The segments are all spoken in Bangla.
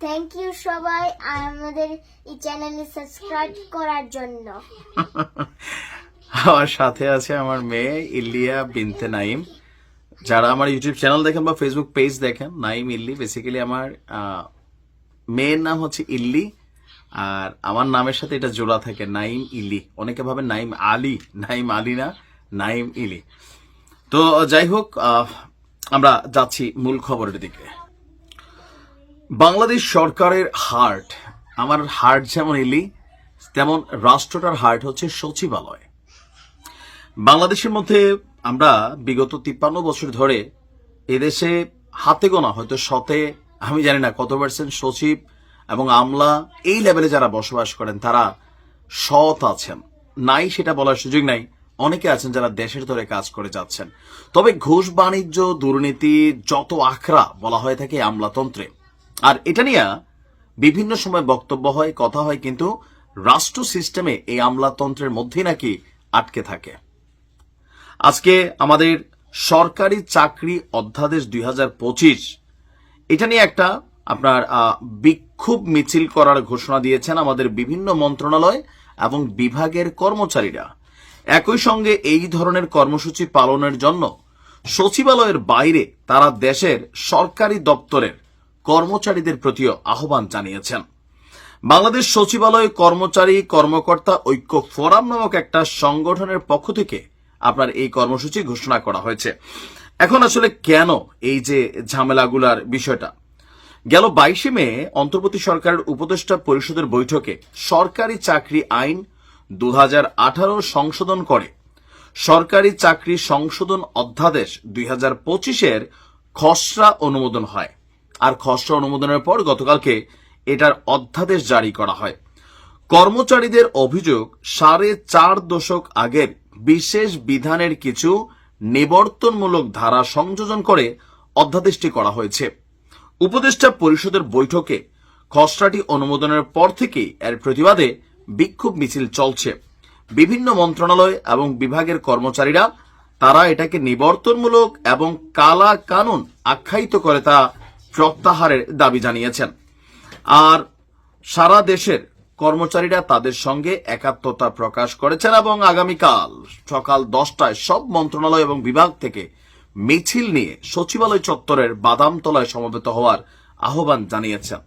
থ্যাংক ইউ সবাই, আমাদের এই চ্যানেলে সাবস্ক্রাইব করার জন্য। আমার সাথে আছে আমার মেয়ে, ইলিয়া বিনতে নাইম। যারা আমার ইউটিউব চ্যানেল দেখেন বা ফেসবুক পেজ দেখেন, নাইম ইল্লি বেসিক্যালি আমার মেয়ের নাম হচ্ছে ইল্লি, আর আমার নামের সাথে এটা জোড়া থাকে, নাইম ইলি। অনেকে ভাবে নাইম আলী নাইম আলী না, নাইম ইলি। তো যাই হোক আমরা যাচ্ছি মূল খবরের দিকে। বাংলাদেশ সরকারের হার্ট, আমার হার্ট যেমন ইলি তেমন রাষ্ট্রটার হার্ট হচ্ছে সচিবালয়। বাংলাদেশের মধ্যে আমরা বিগত তিপ্পান্ন বছর ধরে এদেশে হাতে গোনা, হয়তো শতে আমি জানি না কত পার্সেন্ট সচিব এবং আমলা, এই লেভেলে যারা বসবাস করেন, তারা সৎ আছেন। নাই সেটা বলার সুযোগ নাই। অনেকে আছেন যারা দেশের ধরে কাজ করে যাচ্ছেন। তবে ঘুষ, বাণিজ্য, দুর্নীতি, যত আখড়া বলা হয়ে থাকে আমলাতন্ত্রে আর এটা নিয়ে বিভিন্ন সময় বক্তব্য হয়, কথা হয়, কিন্তু রাষ্ট্র সিস্টেমে এই আমলাতন্ত্রের মধ্যেই নাকি আটকে থাকে। আজকে আমাদের সরকারি চাকরি অধ্যাদেশ দুই হাজার পঁচিশ, এটা নিয়ে একটা আপনার বিক্ষোভ মিছিল করার ঘোষণা দিয়েছেন আমাদের বিভিন্ন মন্ত্রণালয় এবং বিভাগের কর্মচারীরা। একই সঙ্গে এই ধরনের কর্মসূচি পালনের জন্য সচিবালয়ের বাইরে তারা দেশের সরকারি দপ্তরের কর্মচারীদের প্রতিও আহ্বান জানিয়েছেন। বাংলাদেশ সচিবালয় কর্মচারী কর্মকর্তা ঐক্য ফোরাম নামক একটা সংগঠনের পক্ষ থেকে আপনার এই কর্মসূচি ঘোষণা করা হয়েছে। এখন আসলে কেন এই যে ঝামেলাগুলার বিষয়টা? গেল বাইশে মে অন্তর্বর্তী সরকারের উপদেষ্টা পরিষদের বৈঠকে সরকারি চাকরি আইন দু হাজার আঠারো সংশোধন করে। সরকারি চাকরি সংশোধন অধ্যাদেশ দুই হাজার পঁচিশের খসড়া অনুমোদন হয়। আর খসড়া অনুমোদনের পর গতকালকে এটার অধ্যাদেশ জারি করা হয়। কর্মচারীদের অভিযোগ, সাড়ে চার দশক আগের বিশেষ বিধানের কিছু নিবর্তনমূলক ধারা সংযোজন করে অধ্যাদেশটি করা হয়েছে। উপদেষ্টা পরিষদের বৈঠকে খসড়াটি অনুমোদনের পর থেকেই এর প্রতিবাদে বিক্ষোভ মিছিল চলছে। বিভিন্ন মন্ত্রণালয় এবং বিভাগের কর্মচারীরা, তারা এটাকে নিবর্তনমূলক এবং কালা কানুন আখ্যায়িত করে তা প্রত্যাহারের দাবি জানিয়েছেন। আর সারা দেশের কর্মচারীরা তাদের সঙ্গে একাত্মতা প্রকাশ করেছেন এবং আগামীকাল সকাল দশটায় সব মন্ত্রণালয় এবং বিভাগ থেকে মিছিল নিয়ে সচিবালয় চত্বরের বাদামতলায় সমবেত হওয়ার আহ্বান জানিয়েছেন।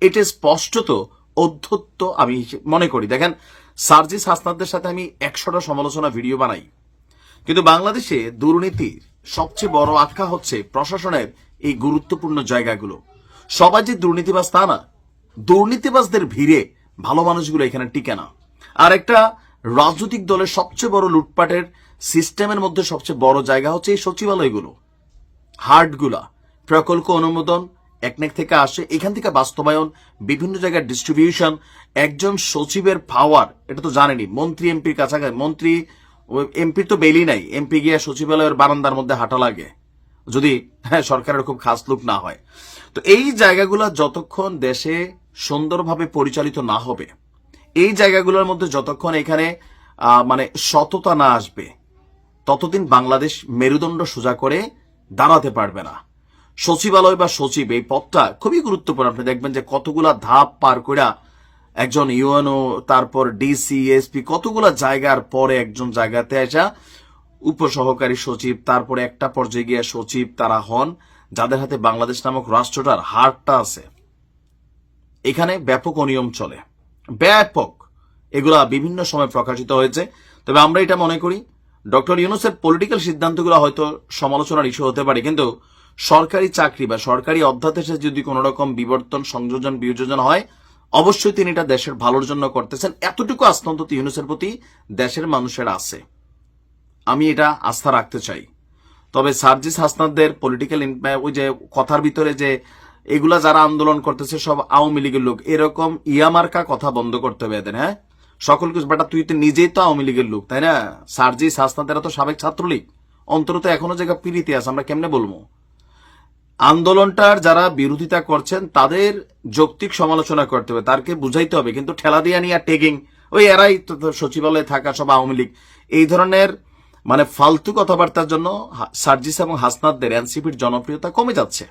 এটি স্পষ্টত অধ্যত্ত আমি মনে করি। দেখেন, সার্জিস হাসনাদের সাথে আমি একশোটা সমালোচনা ভিডিও বানাই। কিন্তু বাংলাদেশে দুর্নীতির সবচেয়ে বড় আখ্যা হচ্ছে প্রশাসনের এই গুরুত্বপূর্ণ জায়গাগুলো। সবাই যে দুর্নীতিবাজ তা না, দুর্নীতিবাজদের ভিড়ে ভালো মানুষগুলো এখানে টিকে না। আর একটা রাজনৈতিক দলের সবচেয়ে বড় লুটপাটের সিস্টেমের মধ্যে সবচেয়ে বড় জায়গা হচ্ছে এই সচিবালয়গুলো। হার্টগুলা প্রকল্প অনুমোদন, একনেক থেকে আসে, এখান থেকে বাস্তবায়ন, বিভিন্ন জায়গায় ডিস্ট্রিবিউশন একজন সচিবের পাওয়ার এটা তো জানেনি মন্ত্রী, এমপির কাছাকাছি, মন্ত্রী, এমপির তো বেলি নাই, এমপি গিয়ে সচিবালয়ের বারান্দার মধ্যে হাঁটা লাগে। যদি হ্যাঁ সরকারের খুব খাস লোক না হয়। তো এই জায়গাগুলো যতক্ষণ দেশে সুন্দরভাবে পরিচালিত না হবে, এই জায়গাগুলোর মধ্যে যতক্ষণ এখানে মানে সততা না আসবে, ততদিন বাংলাদেশ মেরুদণ্ড সোজা করে দাঁড়াতে পারবে না। সচিবালয় বা সচিব এই পদটা খুবই গুরুত্বপূর্ণ। আপনি দেখবেন যে কতগুলা ধাপ পার করে একজন ইউএনও, তারপর ডিসি, এসপি, কতগুলা জায়গার পরে একজন জায়গাতে আসা উপসহকারী সচিব, তারপরে একটা পর্যায়ে গিয়ে সচিব তারা হন, যাদের হাতে বাংলাদেশ নামক রাষ্ট্রটার হারটা আছে। এখানে ব্যাপক অনিয়ম চলে। ব্যাপক। এগুলা বিভিন্ন সময় প্রকাশিত হয়েছে। তবে আমরা এটা মনে করি, ডক্টর ইউনুসের পলিটিক্যাল সিদ্ধান্তগুলো হয়তো সমালোচনার ইস্যু হতে পারে, কিন্তু সরকারি চাকরি বা সরকারি অধ্যাদেশে যদি কোনো রকম বিবর্তন, সংযোজন, বিয়োজন হয়, অবশ্যই তিনি এটা দেশের ভালোর জন্য করতেছেন। এতটুকু আস্থা অন্তত ইউনুসের প্রতি দেশের মানুষের আছে। আমি এটা আস্থা রাখতে চাই। তবে সার্জিস হাসনাদদের পলিটিক্যাল ওই যে কথার ভিতরে যে এগুলা যারা আন্দোলন করতেছে সব আওয়ামী লীগের লোক, এরকম ইয়ামার্কা কথা বন্ধ করতে হবে এদের হ্যাঁ? সকল কিছু বেটা, তুই তো নিজেই তো আওয়ামী লীগের লোক, তাই না? সার্জিস হাসনাদেরা তো সাবেক ছাত্রলীগ। অন্তরত এখনও জায়গা পিড়িতে আছে, আমরা কেমনে বলব? আন্দোলনটার যারা বিরোধিতা করছেন, তাদের যৌক্তিক সমালোচনা করতে হবে, তারকে বুঝাইতে হবে। কিন্তু ঠেলা দিয়া নিয়ে টেগিং ওই এরাই সচিবালয়ে থাকা সব আওয়ামী লীগ। এই ধরনের মানে ফালতু কথাবার্তার জন্য সার্জিস এবং হাসনাদদের এনসিপির জনপ্রিয়তা কমে যাচ্ছে।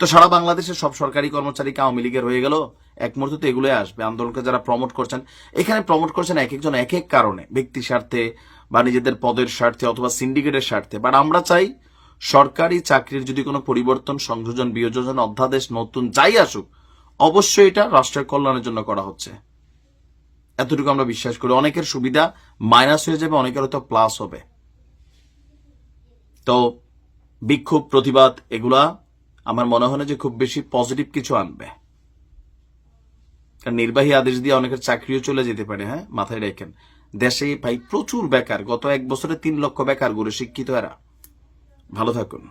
তো সারা বাংলাদেশের সব সরকারি কর্মচারী আওয়ামী লীগের হয়ে গেল? এক মুহূর্তে তো আসবে। আন্দোলনকে যারা প্রমোট করছেন, এখানে প্রমোট করছেন এক একজন এক এক কারণে। ব্যক্তি স্বার্থে বা নিজেদের পদের স্বার্থে অথবা সিন্ডিকেটের স্বার্থে। বাট আমরা চাই সরকারি চাকরির যদি কোনো পরিবর্তন, সংযোজন, বিয়োজন, অধ্যাদেশ নতুন যাই আসুক, অবশ্যই এটা রাষ্ট্রের কল্যাণের জন্য করা হচ্ছে। এতটুকু আমরা বিশ্বাস করি। অনেকের সুবিধা মাইনাস হয়ে যাবে, অনেকের হয়তো প্লাস হবে। তো বিক্ষোভ, প্রতিবাদ এগুলা আমার মনে হয় না যে খুব বেশি পজিটিভ কিছু আনবে। নির্বাহী আদেশ দিয়ে অনেকের চাকরিও চলে যেতে পারে হ্যাঁ? মাথায় রেখেন। দেশে ভাই প্রচুর বেকার। গত এক বছরে তিন লক্ষ বেকার গড়ে শিক্ষিত এরা। ভালো থাকুন।